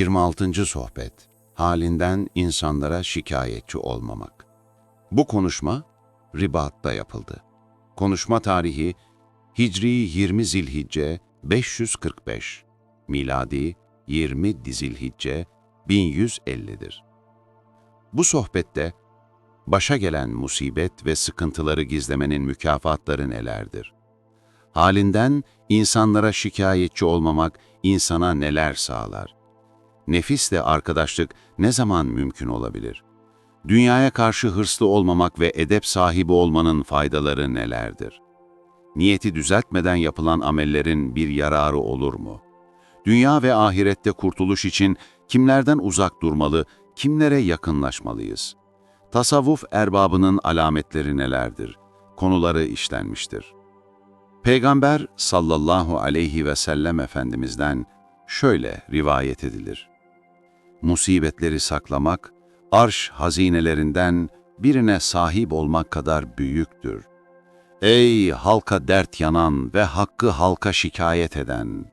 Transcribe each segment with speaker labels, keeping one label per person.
Speaker 1: 26. Sohbet Halinden insanlara şikayetçi olmamak. Bu konuşma Ribat'ta yapıldı. Konuşma tarihi Hicri 20 Zilhicce 545, miladi 20 Zilhicce 1150'dir. Bu sohbette başa gelen musibet ve sıkıntıları gizlemenin mükafatları nelerdir? Halinden insanlara şikayetçi olmamak insana neler sağlar? Nefisle arkadaşlık ne zaman mümkün olabilir? Dünyaya karşı hırslı olmamak ve edep sahibi olmanın faydaları nelerdir? Niyeti düzeltmeden yapılan amellerin bir yararı olur mu? Dünya ve ahirette kurtuluş için kimlerden uzak durmalı, kimlere yakınlaşmalıyız? Tasavvuf erbabının alametleri nelerdir? Konuları işlenmiştir. Peygamber sallallahu aleyhi ve sellem Efendimiz'den şöyle rivayet edilir. Musibetleri saklamak, arş hazinelerinden birine sahip olmak kadar büyüktür. Ey halka dert yanan ve hakkı halka şikayet eden!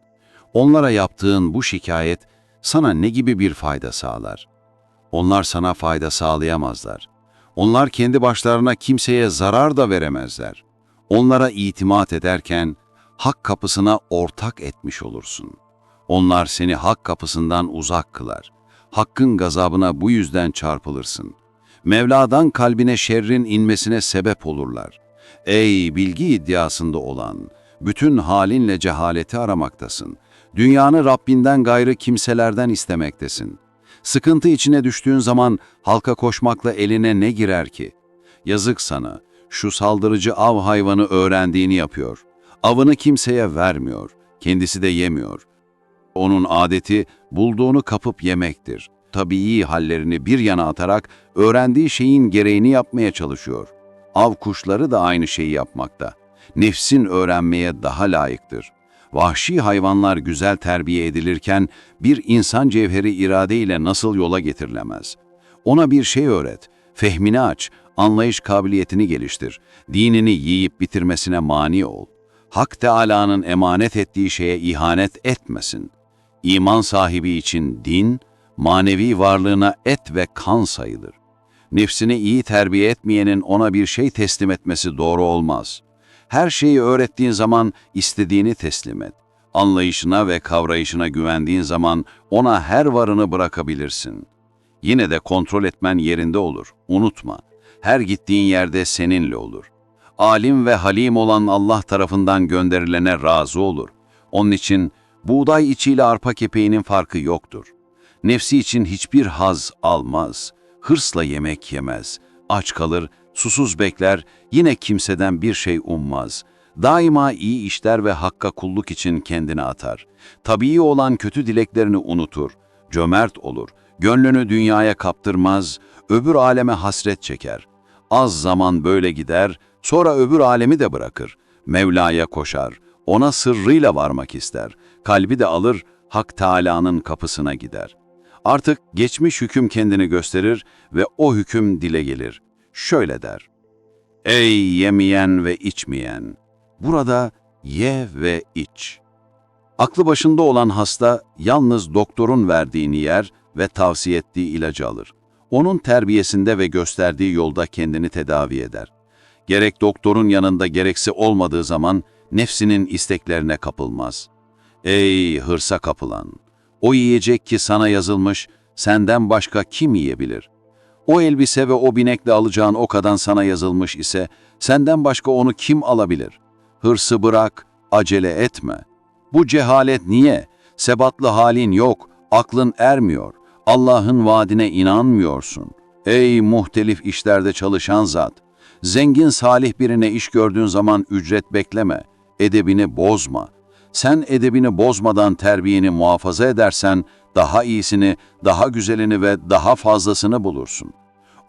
Speaker 1: Onlara yaptığın bu şikayet sana ne gibi bir fayda sağlar? Onlar sana fayda sağlayamazlar. Onlar kendi başlarına kimseye zarar da veremezler. Onlara itimat ederken hak kapısına ortak etmiş olursun. Onlar seni hak kapısından uzak kılar. Hakkın gazabına bu yüzden çarpılırsın. Mevla'dan kalbine şerrin inmesine sebep olurlar. Ey bilgi iddiasında olan, bütün halinle cehaleti aramaktasın. Dünyanı Rabbinden gayrı kimselerden istemektesin. Sıkıntı içine düştüğün zaman halka koşmakla eline ne girer ki? Yazık sana, şu saldırıcı av hayvanı öğrendiğini yapıyor. Avını kimseye vermiyor, kendisi de yemiyor. Onun adeti bulduğunu kapıp yemektir. Tabii hallerini bir yana atarak öğrendiği şeyin gereğini yapmaya çalışıyor. Av kuşları da aynı şeyi yapmakta. Nefsin öğrenmeye daha layıktır. Vahşi hayvanlar güzel terbiye edilirken bir insan cevheri iradeyle nasıl yola getirilemez? Ona bir şey öğret, fehmini aç, anlayış kabiliyetini geliştir, dinini yiyip bitirmesine mani ol. Hak Teâlâ'nın emanet ettiği şeye ihanet etmesin. İman sahibi için din, manevi varlığına et ve kan sayılır. Nefsini iyi terbiye etmeyenin ona bir şey teslim etmesi doğru olmaz. Her şeyi öğrettiğin zaman istediğini teslim et. Anlayışına ve kavrayışına güvendiğin zaman ona her varını bırakabilirsin. Yine de kontrol etmen yerinde olur. Unutma. Her gittiğin yerde seninle olur. Alim ve halim olan Allah tarafından gönderilene razı olur. Onun için buğday içiyle arpa kepeğinin farkı yoktur. Nefsi için hiçbir haz almaz. Hırsla yemek yemez. Aç kalır, susuz bekler, yine kimseden bir şey ummaz. Daima iyi işler ve hakka kulluk için kendini atar. Tabii olan kötü dileklerini unutur. Cömert olur. Gönlünü dünyaya kaptırmaz, öbür aleme hasret çeker. Az zaman böyle gider, sonra öbür alemi de bırakır. Mevla'ya koşar, ona sırrıyla varmak ister. Kalbi de alır, Hak Teâlâ'nın kapısına gider. Artık geçmiş hüküm kendini gösterir ve o hüküm dile gelir. Şöyle der. Ey yemeyen ve içmeyen! Burada ye ve iç. Aklı başında olan hasta yalnız doktorun verdiğini yer ve tavsiye ettiği ilacı alır. Onun terbiyesinde ve gösterdiği yolda kendini tedavi eder. Gerek doktorun yanında gerekse olmadığı zaman nefsinin isteklerine kapılmaz. Ey hırsa kapılan! O yiyecek ki sana yazılmış, senden başka kim yiyebilir? O elbise ve o binekle alacağın okadan sana yazılmış ise, senden başka onu kim alabilir? Hırsı bırak, acele etme. Bu cehalet niye? Sebatlı halin yok, aklın ermiyor. Allah'ın vaadine inanmıyorsun. Ey muhtelif işlerde çalışan zat! Zengin salih birine iş gördüğün zaman ücret bekleme, edebini bozma. Sen edebini bozmadan terbiyeni muhafaza edersen, daha iyisini, daha güzelini ve daha fazlasını bulursun.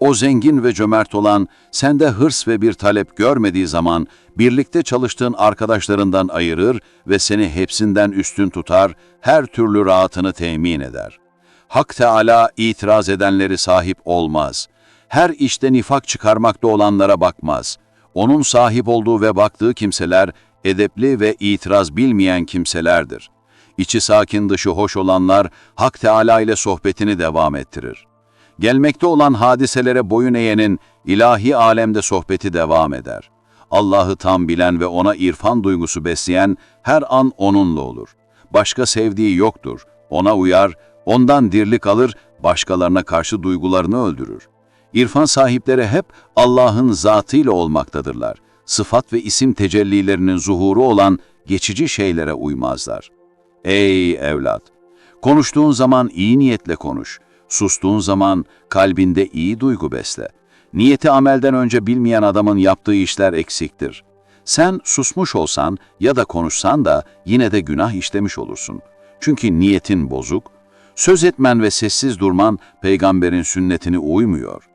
Speaker 1: O zengin ve cömert olan, sende hırs ve bir talep görmediği zaman, birlikte çalıştığın arkadaşlarından ayırır ve seni hepsinden üstün tutar, her türlü rahatını temin eder.'' Hak Teala itiraz edenleri sahip olmaz. Her işte nifak çıkarmakta olanlara bakmaz. Onun sahip olduğu ve baktığı kimseler edepli ve itiraz bilmeyen kimselerdir.
Speaker 2: İçi sakin dışı hoş olanlar Hak Teala ile sohbetini devam ettirir. Gelmekte olan hadiselere boyun eğenin ilahi alemde sohbeti devam eder. Allah'ı tam bilen ve ona irfan duygusu besleyen her an onunla olur. Başka sevdiği yoktur. Ona uyar, ondan dirlik alır, başkalarına karşı duygularını öldürür. İrfan sahipleri hep Allah'ın zatıyla olmaktadırlar. Sıfat ve isim tecellilerinin zuhuru olan geçici şeylere uymazlar. Ey evlat! Konuştuğun zaman iyi niyetle konuş. Sustuğun zaman kalbinde iyi duygu besle. Niyeti amelden önce bilmeyen adamın yaptığı işler eksiktir. Sen susmuş olsan ya da konuşsan da yine de günah işlemiş olursun. Çünkü niyetin bozuk. Söz etmen ve sessiz durman peygamberin sünnetine uymuyor.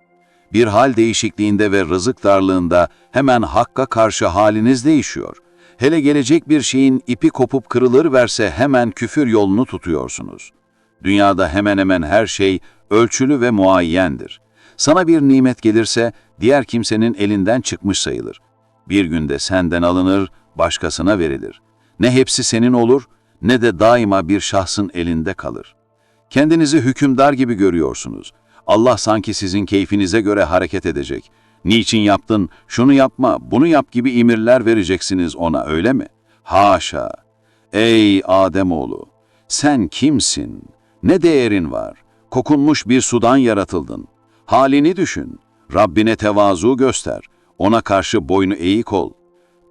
Speaker 2: Bir hal değişikliğinde ve rızık darlığında hemen hakka karşı haliniz değişiyor. Hele gelecek bir şeyin ipi kopup kırılır verse hemen küfür yolunu tutuyorsunuz. Dünyada hemen hemen her şey ölçülü ve muayyendir. Sana bir nimet gelirse diğer kimsenin elinden çıkmış sayılır. Bir günde senden alınır, başkasına verilir. Ne hepsi senin olur ne de daima bir şahsın elinde kalır. Kendinizi hükümdar gibi görüyorsunuz. Allah sanki sizin keyfinize göre hareket edecek. Niçin yaptın, şunu yapma, bunu yap gibi emirler vereceksiniz ona öyle mi? Haşa! Ey Ademoğlu! Sen kimsin? Ne değerin var? Kokunmuş bir sudan yaratıldın. Halini düşün. Rabbine tevazu göster. Ona karşı boynu eğik ol.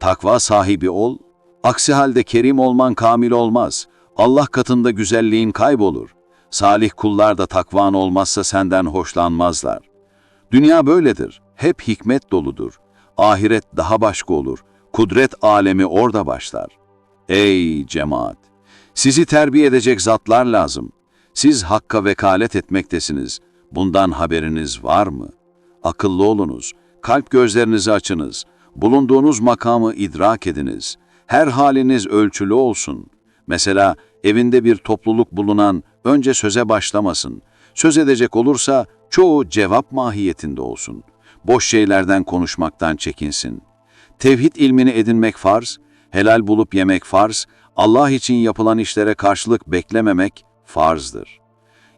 Speaker 2: Takva sahibi ol. Aksi halde kerim olman kamil olmaz. Allah katında güzelliğin kaybolur. Salih kullar da takvan olmazsa senden hoşlanmazlar. Dünya böyledir. Hep hikmet doludur. Ahiret daha başka olur. Kudret alemi orada başlar. Ey cemaat! Sizi terbiye edecek zatlar lazım. Siz hakka vekalet etmektesiniz. Bundan haberiniz var mı? Akıllı olunuz. Kalp gözlerinizi açınız. Bulunduğunuz makamı idrak ediniz. Her haliniz ölçülü olsun. Mesela evinde bir topluluk bulunan önce söze başlamasın. Söz edecek olursa çoğu cevap mahiyetinde olsun. Boş şeylerden konuşmaktan çekinsin. Tevhid ilmini edinmek farz, helal bulup yemek farz, Allah için yapılan işlere karşılık beklememek farzdır.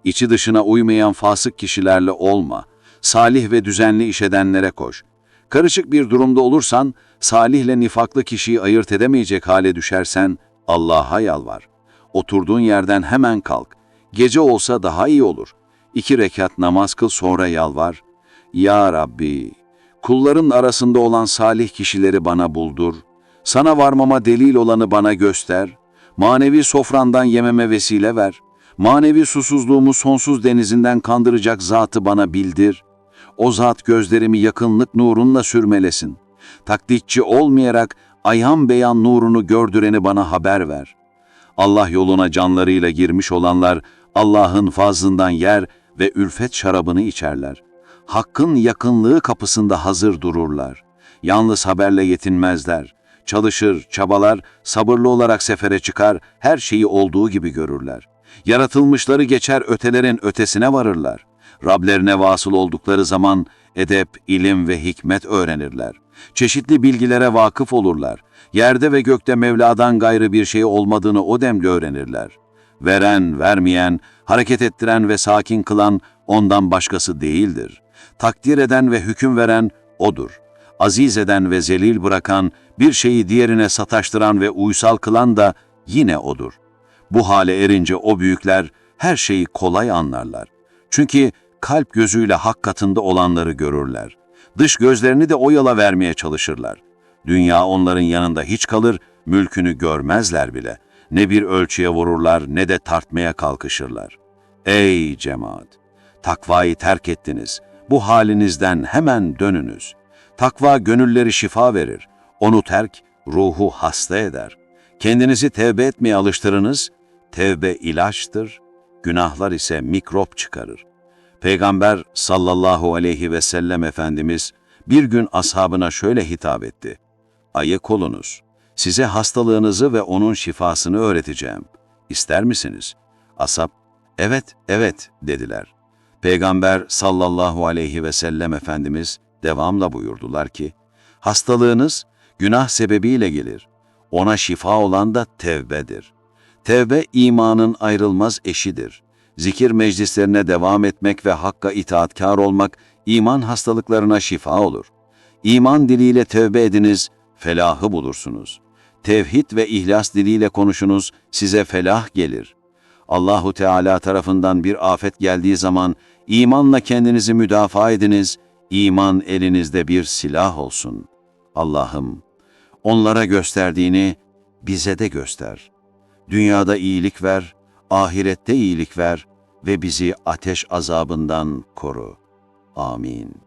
Speaker 2: İçi dışına uymayan fasık kişilerle olma. Salih ve düzenli iş edenlere koş. Karışık bir durumda olursan, salihle nifaklı kişiyi ayırt edemeyecek hale düşersen Allah'a yalvar. Oturduğun yerden hemen kalk. Gece olsa daha iyi olur. İki rekat namaz kıl sonra yalvar. Ya Rabbi, kulların arasında olan salih kişileri bana buldur. Sana varmama delil olanı bana göster. Manevi sofrandan yememe vesile ver. Manevi susuzluğumu sonsuz denizinden kandıracak zatı bana bildir. O zat gözlerimi yakınlık nurunla sürmelesin. Taklitçi olmayarak ayhan beyan nurunu gördüreni bana haber ver. Allah yoluna canlarıyla girmiş olanlar Allah'ın fazlından yer ve ülfet şarabını içerler. Hakkın yakınlığı kapısında hazır dururlar. Yalnız haberle yetinmezler. Çalışır, çabalar, sabırlı olarak sefere çıkar, her şeyi olduğu gibi görürler. Yaratılmışları geçer ötelerin ötesine varırlar. Rablerine vasıl oldukları zaman edep, ilim ve hikmet öğrenirler. Çeşitli bilgilere vakıf olurlar. Yerde ve gökte Mevla'dan gayrı bir şey olmadığını o demle öğrenirler. Veren, vermeyen, hareket ettiren ve sakin kılan ondan başkası değildir. Takdir eden ve hüküm veren O'dur. Aziz eden ve zelil bırakan, bir şeyi diğerine sataştıran ve uysal kılan da yine O'dur. Bu hale erince o büyükler her şeyi kolay anlarlar. Çünkü kalp gözüyle hak katında olanları görürler. Dış gözlerini de o yola vermeye çalışırlar. Dünya onların yanında hiç kalır, mülkünü görmezler bile. Ne bir ölçüye vururlar ne de tartmaya kalkışırlar. Ey cemaat! Takvayı terk ettiniz. Bu halinizden hemen dönünüz. Takva gönülleri şifa verir. Onu terk ruhu hasta eder. Kendinizi tevbe etmeye alıştırınız. Tevbe ilaçtır, günahlar ise mikrop çıkarır. Peygamber sallallahu aleyhi ve sellem Efendimiz bir gün ashabına şöyle hitap etti. Ayık olunuz. Size hastalığınızı ve onun şifasını öğreteceğim. İster misiniz? Ashab, evet, evet dediler. Peygamber sallallahu aleyhi ve sellem Efendimiz devamla buyurdular ki, hastalığınız günah sebebiyle gelir. Ona şifa olan da tevbedir. Tevbe imanın ayrılmaz eşidir. Zikir meclislerine devam etmek ve hakka itaatkar olmak iman hastalıklarına şifa olur. İman diliyle tevbe ediniz, felahı bulursunuz. Tevhid ve ihlas diliyle konuşunuz, size felah gelir. Allahu Teala tarafından bir afet geldiği zaman imanla kendinizi müdafaa ediniz, iman elinizde bir silah olsun. Allah'ım, onlara gösterdiğini bize de göster. Dünyada iyilik ver, ahirette iyilik ver ve bizi ateş azabından koru. Amin.